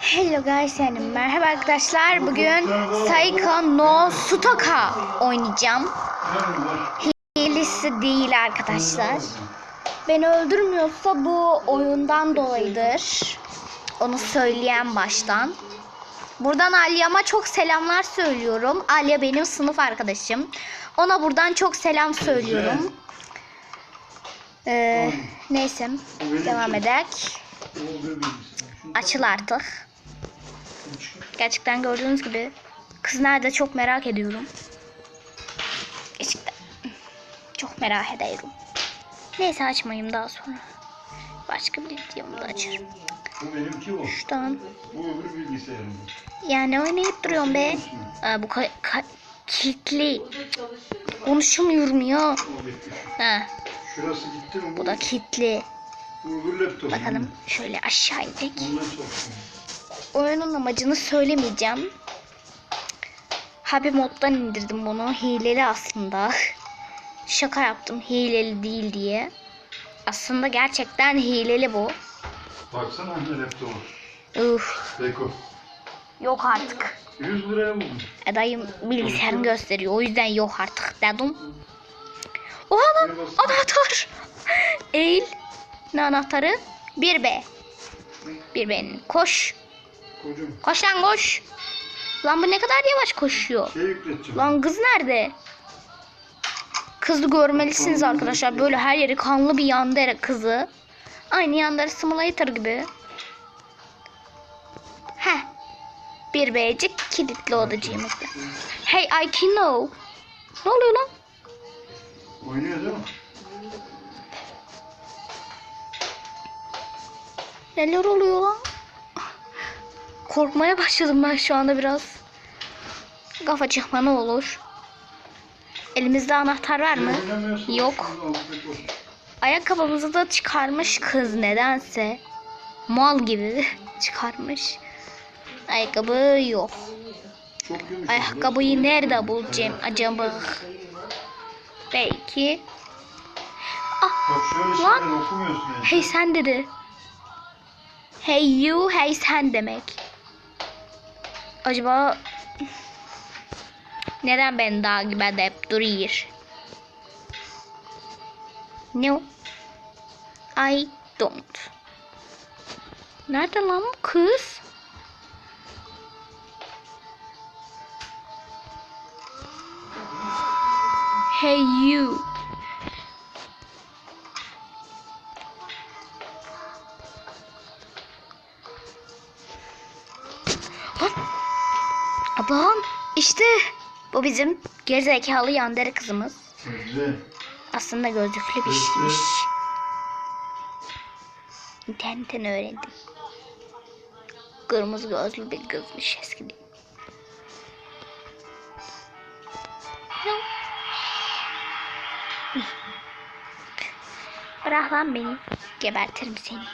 Hello guys yani merhaba arkadaşlar. Bugün Saika no Sutoka oynayacağım. Hilesi değil arkadaşlar. Beni öldürmüyorsa bu oyundan dolayıdır. Onu söyleyen baştan. Buradan Alya'ma çok selamlar söylüyorum. Alya benim sınıf arkadaşım. Ona buradan çok selam söylüyorum. Ee, neyse devam ederek. Açıl artık. Gerçekten gördüğünüz gibi kız nerede çok merak ediyorum. Gerçekten çok merak ediyorum. Neyse açmayayım daha sonra. Başka bir videomda açarım. Bu benimki o. Şuradan. Bu öbür bilgisayarım. Yani oynayıp duruyorum be. Aa, bu ka- ka- kilitli. Konuşamıyorum ya. Ha, Şurası gitti mi? bu da kilitli. Bu öbür laptop. Bakalım şöyle aşağı indik. Oyunun amacını söylemeyeceğim. Happy moddan indirdim bunu. Hileli aslında. Şaka yaptım hileli değil diye. Aslında gerçekten hileli bu. Baksana anne laptopu. Uf, Beko. yok artık. 100 liraya buldum. E dayım bilgisayarını gösteriyor. O yüzden yok artık dedim. Oha lan anahtar. Eğil. Ne anahtarı? 1B. 1B'nin. Koş. Kocam. Koş lan koş. Lan bu ne kadar yavaş koşuyor. Şey yükleteceğim. Lan kız nerede? Kızı görmelisiniz arkadaşlar. Böyle her yeri kanlı bir Yandere kızı. Aynı Yandere Simulator gibi. Heh. Bir beycik kilitli odacıyım. Hey I can know. Ne oluyor lan? Oynuyor değil mi? Neler oluyor lan? Korkmaya başladım ben şu anda biraz. Kafa çıkma ne olur. Elimizde anahtar var mı? Yok. Ayakkabımızı da çıkarmış kız nedense. Mal gibi çıkarmış. Ayakkabı yok. Ayakkabıyı nerede bulacağım acaba? Belki. Şöyle Lan. Hey sen dedi. Hey you, hey sen demek. Acaba neden ben daha gibi hep duruyor? No. I don't. Nerede lan bu kız? Hey you. İşte bu bizim gerizekalı yandere kızımız. Güzel. Aslında gözlüklü bir şeymiş. İnternetten öğrendim. Kırmızı gözlü bir kızmış eskiden. Bırak lan beni. Gebertirim seni.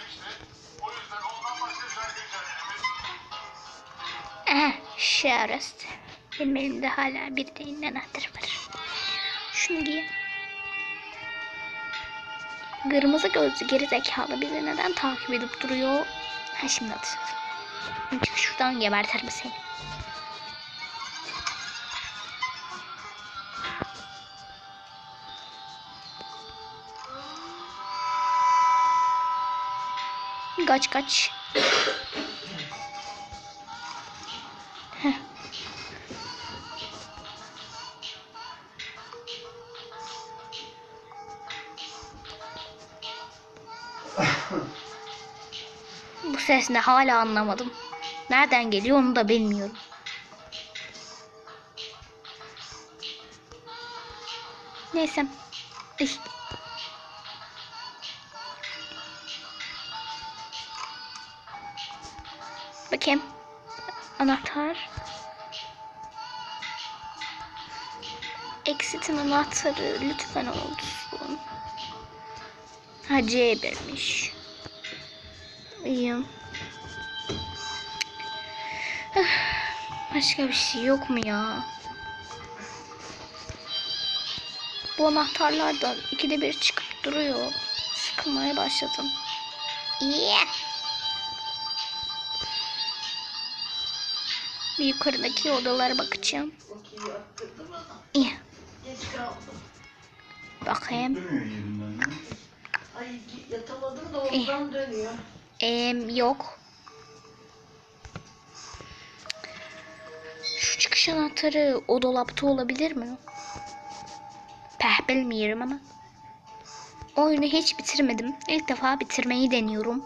Aha, şarist. Benim elimde hala bir de anahtarı var. Şunu giy. Kırmızı gözlü geri zekalı bizi neden takip edip duruyor? Ha şimdi hatırladım. Çık şuradan gebertirim seni. Kaç kaç. Bu ses ne hala anlamadım. Nereden geliyor onu da bilmiyorum. Neyse. Ay. Bakayım. Anahtar. Exit'in anahtarı lütfen olsun. Ha C1'miş. İyiyim. Başka bir şey yok mu ya? Bu anahtarlardan ikide bir çıkıp duruyor. Sıkılmaya başladım. Yeah. Bir yukarıdaki odalara bakacağım. İyi. Bakayım. Ay yatamadım da oradan dönüyor. Em, yok. Şu çıkış anahtarı o dolapta olabilir mi? Peh bilmiyorum ama. Oyunu hiç bitirmedim. İlk defa bitirmeyi deniyorum.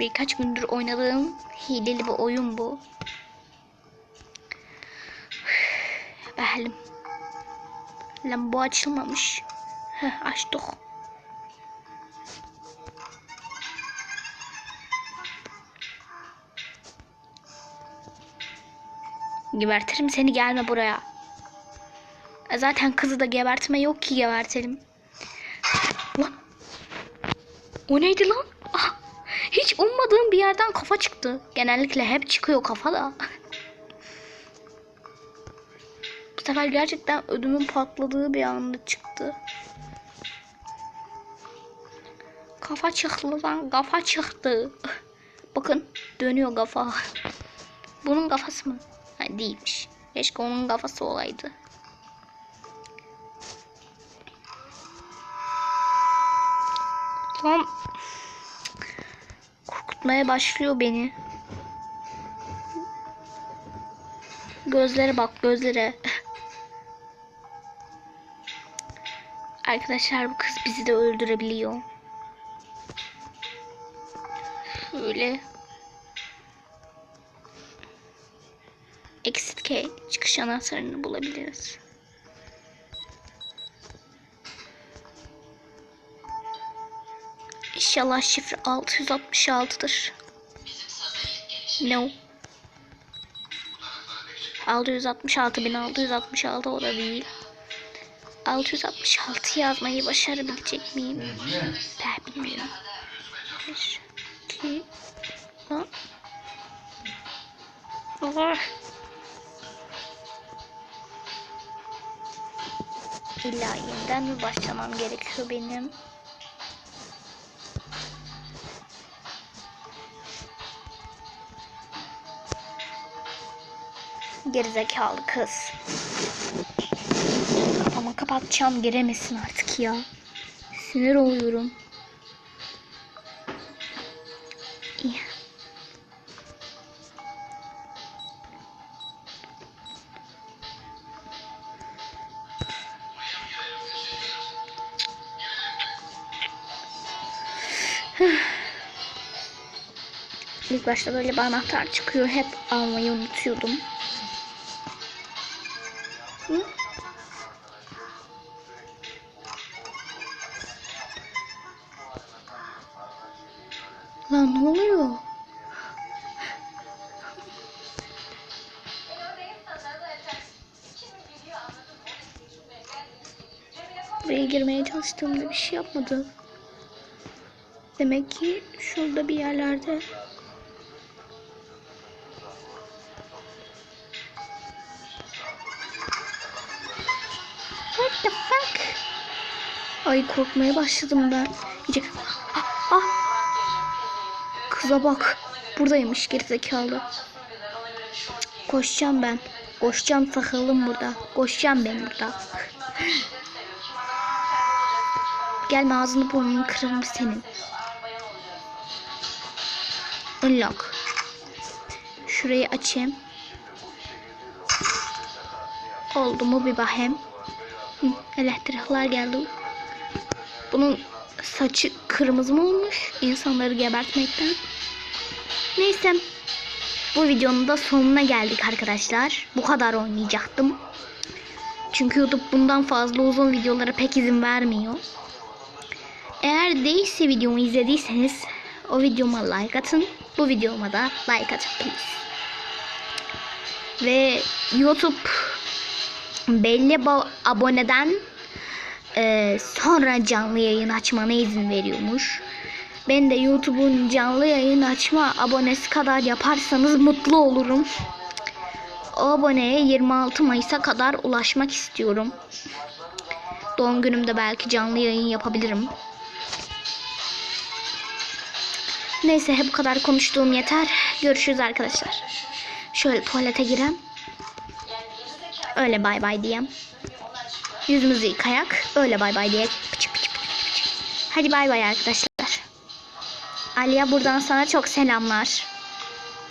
Birkaç gündür oynadığım hileli bir oyun bu. Behlim. Lan bu açılmamış. Heh, açtık. Gebertirim seni gelme buraya. E Zaten kızı da gebertme yok ki gebertelim. Lan. O neydi lan? Ah, hiç ummadığım bir yerden kafa çıktı. Genellikle hep çıkıyor kafa da. Bu sefer gerçekten ödümün patladığı bir anda çıktı. Kafa çıktı lan kafa çıktı. Bakın dönüyor kafa. Bunun kafası mı? Ha, değilmiş. Keşke onun kafası olaydı. Tam korkutmaya başlıyor beni. Gözlere bak gözlere. Arkadaşlar bu kız bizi de öldürebiliyor. Şöyle. Exit key çıkış anahtarını bulabiliriz. İnşallah şifre 666'dır. No. 666 1666 o da değil. 666 yazmayı başarabilecek miyim? Ben bilmiyorum. 1, 2, 10. Allah. İlla yeniden mi başlamam gerekiyor benim? Gerizekalı kız. Ama kapatacağım giremesin artık ya. Sinir oluyorum. İyi. İlk başta böyle bir anahtar çıkıyor. Hep almayı unutuyordum. Hı? Lan ne oluyor? Buraya girmeye çalıştığımda bir şey yapmadı. Demek ki şurada bir yerlerde. Ay korkmaya başladım ben. İyice... Ah, ah. Kıza bak. Buradaymış gerizekalı. Koşacağım ben. Koşacağım takıldım burada. Koşacağım ben burada. Gelme ağzını burnunu kırarım senin. Unlock. Şurayı açayım. Oldu mu bir. Hı, elektrikler geldi. Bunun saçı kırmızı mı olmuş? İnsanları gebertmekten. Neyse. Bu videonun da sonuna geldik arkadaşlar. Bu kadar oynayacaktım. Çünkü YouTube bundan fazla uzun videolara pek izin vermiyor. Eğer değilse videomu izlediyseniz o videoma like atın. Bu videoma da like atın please. Ve YouTube belli bo- aboneden e, sonra canlı yayın açmana izin veriyormuş. Ben de YouTube'un canlı yayın açma abonesi kadar yaparsanız mutlu olurum. O aboneye 26 Mayıs'a kadar ulaşmak istiyorum. Doğum günümde belki canlı yayın yapabilirim. Neyse bu kadar konuştuğum yeter. Görüşürüz arkadaşlar. Şöyle tuvalete giren. Öyle bay bay diyem. Yüzümüzü yıkayak. Öyle bay bay diye. Pıçık pıçık pıçık. Hadi bay bay arkadaşlar. Aliye buradan sana çok selamlar.